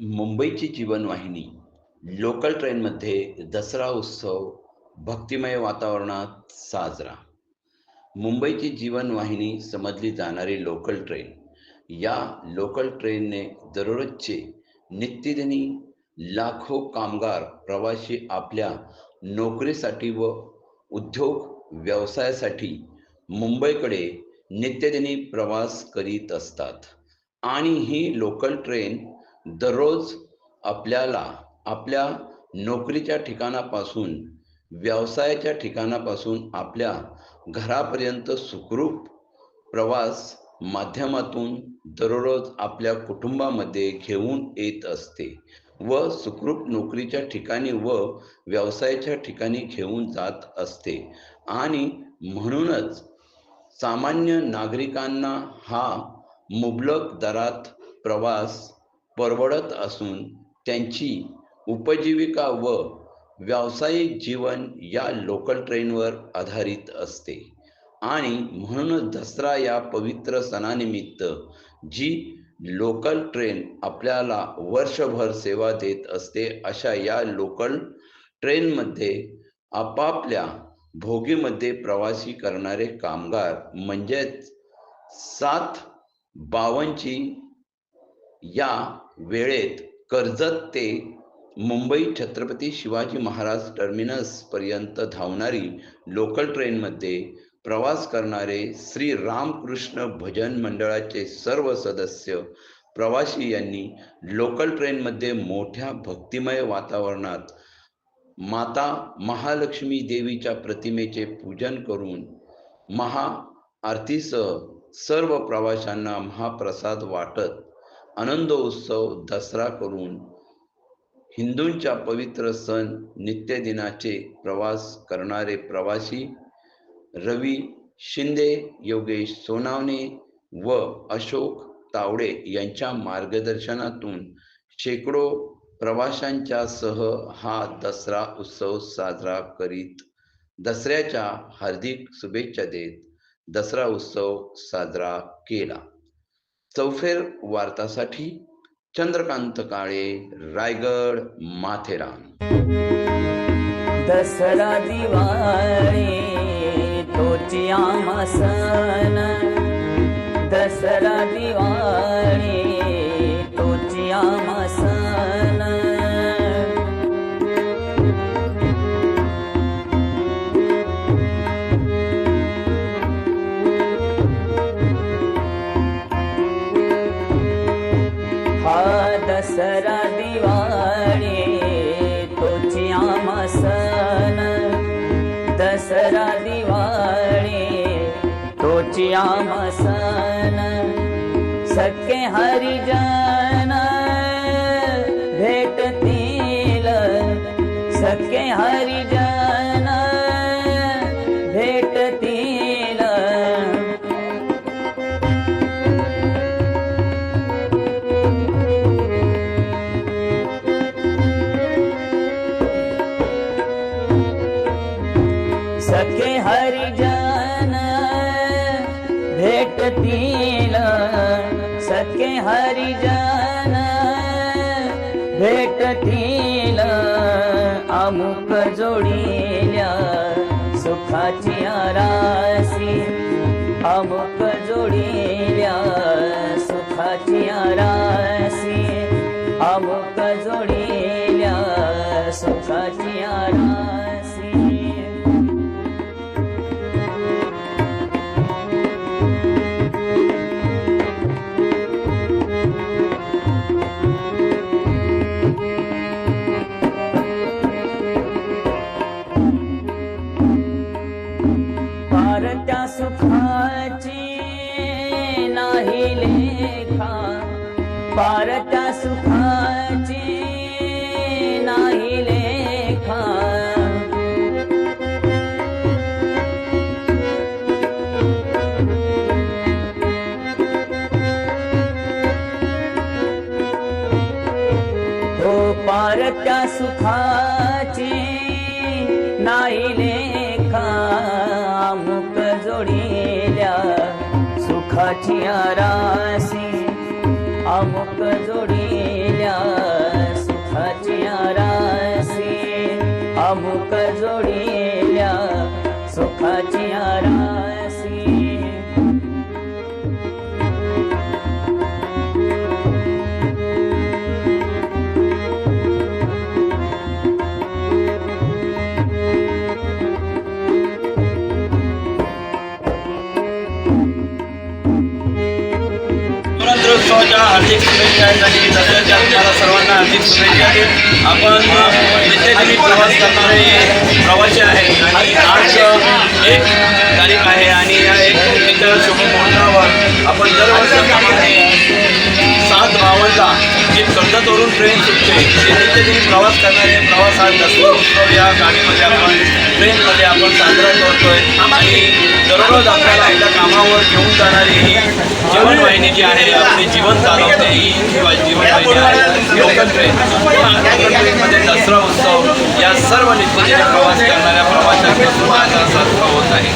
मुंबईची जीवनवाहिनी लोकल ट्रेनमध्ये दसरा उत्सव भक्तिमय वातावरणात साजरा. मुंबईची जीवनवाहिनी समजली जाणारी लोकल ट्रेन या लोकल ट्रेनने दररोजचे नित्यदिनी लाखो कामगार प्रवासी आपल्या नोकरीसाठी व उद्योग व्यवसायासाठी मुंबईकडे नित्यदिनी प्रवास करीत असतात. आणि ही लोकल ट्रेन दररोज आपल्याला आपल्या नोकरीच्या ठिकाणापासून व्यवसायाच्या ठिकाणापासून आपल्या घरापर्यंत सुखरूप प्रवास माध्यमातून दररोज आपल्या कुटुंबामध्ये घेऊन येत असते व सुखरूप नोकरीच्या ठिकाणी व व्यवसायाच्या ठिकाणी घेऊन जात असते. आणि म्हणूनच सामान्य नागरिकांना हा मुबलक दरात प्रवास परवडत असून त्यांची उपजीविका व व्यावसायिक जीवन या लोकल ट्रेनवर आधारित असते. आणि म्हणूनच दसरा या पवित्र सणानिमित्त जी लोकल ट्रेन आपल्याला वर्षभर सेवा देत असते अशा या लोकल ट्रेनमध्ये आपापल्या भोगीमध्ये प्रवासी करणारे कामगार म्हणजेच सात बावनची या वेळेत कर्जत ते मुंबई छत्रपती शिवाजी महाराज टर्मिनसपर्यंत धावणारी लोकल ट्रेनमध्ये प्रवास करणारे श्री रामकृष्ण भजन मंडळाचे सर्व सदस्य प्रवासी यांनी लोकल ट्रेनमध्ये मोठ्या भक्तिमय वातावरणात माता महालक्ष्मी देवीच्या प्रतिमेचे पूजन करून महा आरतीसह सर्व प्रवाशांना महाप्रसाद वाटत आनंदोत्सव दसरा करून हिंदूंच्या पवित्र सण नित्यदिनाचे प्रवास करणारे प्रवासी रवी शिंदे योगेश सोनावणे व अशोक तावडे यांच्या मार्गदर्शनातून शेकडो प्रवाशांच्या सह हा दसरा उत्सव साजरा करीत दसऱ्याच्या हार्दिक शुभेच्छा देत दसरा उत्सव साजरा केला. चौफेर वार्तासाठी चंद्रकांत काळे रायगड माथेरान। दसरा दिवाळी तोची आम्हा पूज्यामसन सके हरिजन सखे हरिजन भेटतील अमुक जोडील्या सुखाची आरासी अमुक जोडील्या सुखाची आरासी अमुक जोडील्या सुखाची त्या सुखाची नाही लेखा. पारत्या सुखाची नाही लेखा. हो पारत्या सुखाची नाही ले सुखाची आरासी अमुक महोत्सवाच्या हार्दिक शुभेच्छा आहेत आणि दसऱ्याच्या तुम्हाला सर्वांना हार्दिक शुभेच्छा आहेत. आपण नित्यदिनी प्रवास करणारे प्रवासी आहेत. आणि आज एक तारीख आहे आणि या एक शुभ शुभमुहूर्तावर आपण दरवर्षी जी ट्रेन सुटते. ते तुम्ही प्रवास करणारे प्रवास हा दसरा उत्सव या गाडीमध्ये आपण ट्रेनमध्ये आपण साजरा करतोय. आणि दररोज आपल्याला एकदा कामावर घेऊन जाणारी ही जीवनवाहिनी जी आहे आपले जीवन चालवते ही जीवनवाहिनी आहे. लोकल ट्रेन लोकल ट्रेनमध्ये दसरा उत्सव या सर्व नित्यदिनी प्रवास करणाऱ्या प्रवाशांपासून माझा सर्व होत आहे.